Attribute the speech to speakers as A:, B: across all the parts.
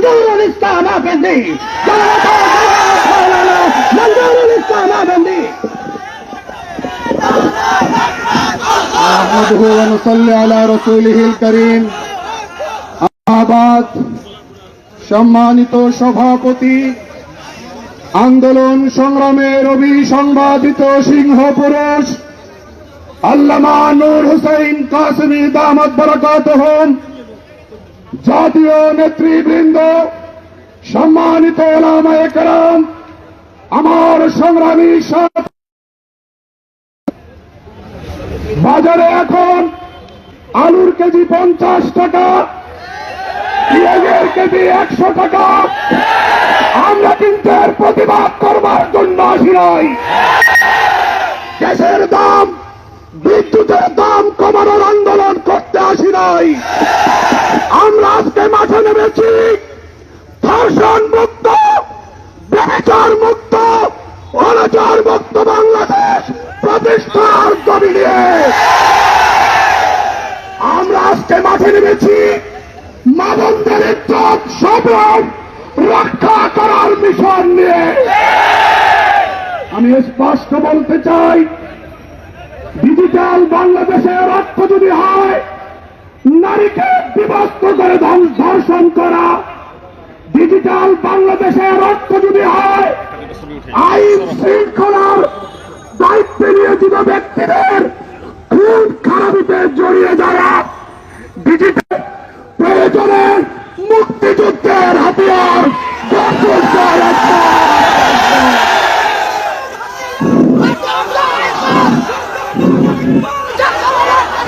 A: মঞ্জুরুল ইসলাম আফেন্দি মঞ্জুরুল ইসলাম আফেন্দি
B: نحمده ونصلي على رسوله الكريم আবাদ সম্মানিত সভাপতি আন্দোলন সংগ্রামের অভিসংবাদিত সিংহ পুরুষ আল্লামা নূর হুসাইন কাসমি দামদ বরকাত হোম জাতীয় নেতৃবৃন্দ, সম্মানিত ওলামায়ে কেরাম আমার সংগ্রামী বাজারে এখন আলুর কেজি পঞ্চাশ টাকা, পেঁয়াজের কেজি একশো টাকা। আমরা কিন্তু এর প্রতিবাদ করবার জন্য আসি নাই। গ্যাসের দাম, বিদ্যুতের দাম কমানোর আন্দোলন আসি নাই আমরা আজকে মাঠে নেমেছি। ধর্ষণ মুক্ত ব্যবচার মুক্ত, অনাচার মুক্ত বাংলাদেশ প্রতিষ্ঠার দাবি নিয়ে। আমরা আজকে মাঠে নেমেছি। মাদন্দের ইজ্জত সম্ভ্রম রক্ষা করার মিশন নিয়ে। আমি স্পষ্ট বলতে চাই, ডিজিটাল বাংলাদেশের অর্থ যদি হয়। বিভক্ত করে ধর্ষণ করা ডিজিটাল বাংলাদেশের অর্থ যদি হয়, আইন শৃঙ্খলার দায়িত্বে নিয়োজিত ব্যক্তিদের খুন খারাপিতে জড়িয়ে যারা ডিজিটাল প্রয়োজনে মুক্তিযুদ্ধের হাতিয়ার।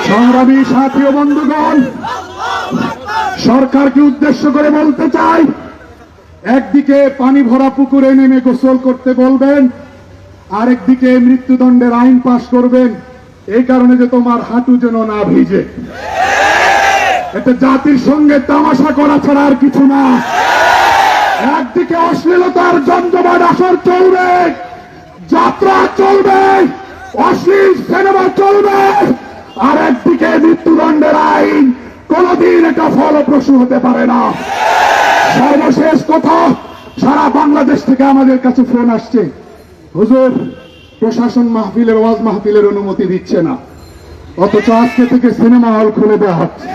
B: সংগ্রামী সাথী বন্ধুগণ সরকারকে উদ্দেশ্য করে বলতে চাই, একদিকে পানি ভরা পুকুরে নেমে গোসল করতে বলবেন, আরেকদিকে মৃত্যুদণ্ডের আইন পাশ করবেন, এই কারণে যে তোমার হাঁটু যেন না ভিজে। এটা জাতির সঙ্গে তামাশা করা ছাড়া আর কিছু না। একদিকে অশ্লীলতার জমজমাট আসর চলবে, যাত্রা চলবে, অশ্লীল সিনেমা চলবে, আর একদিকে মৃত্যুদণ্ডের আইন কোনদিন এটা ফলপ্রসূ হতে পারে না। সর্বশেষ কথা, সারা বাংলাদেশ থেকে আমাদের কাছে ফোন আসছে। হুজুর, প্রশাসন মাহফিলের, ওয়াজ মাহফিলের অনুমতি দিচ্ছে না। অথচ আজকে থেকে সিনেমা হল খুলে দেওয়া হচ্ছে।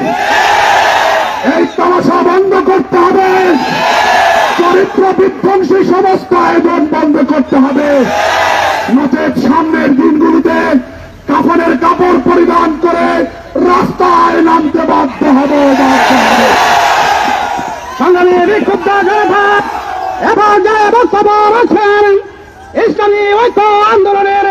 B: এই তামাশা বন্ধ করতে হবে। চরিত্র বিধ্বংসী সমস্ত আয়োজন বন্ধ করতে হবে।
A: এবং যারা বক্তব্য রাখছেন ইসলামী ঐক্য আন্দোলনের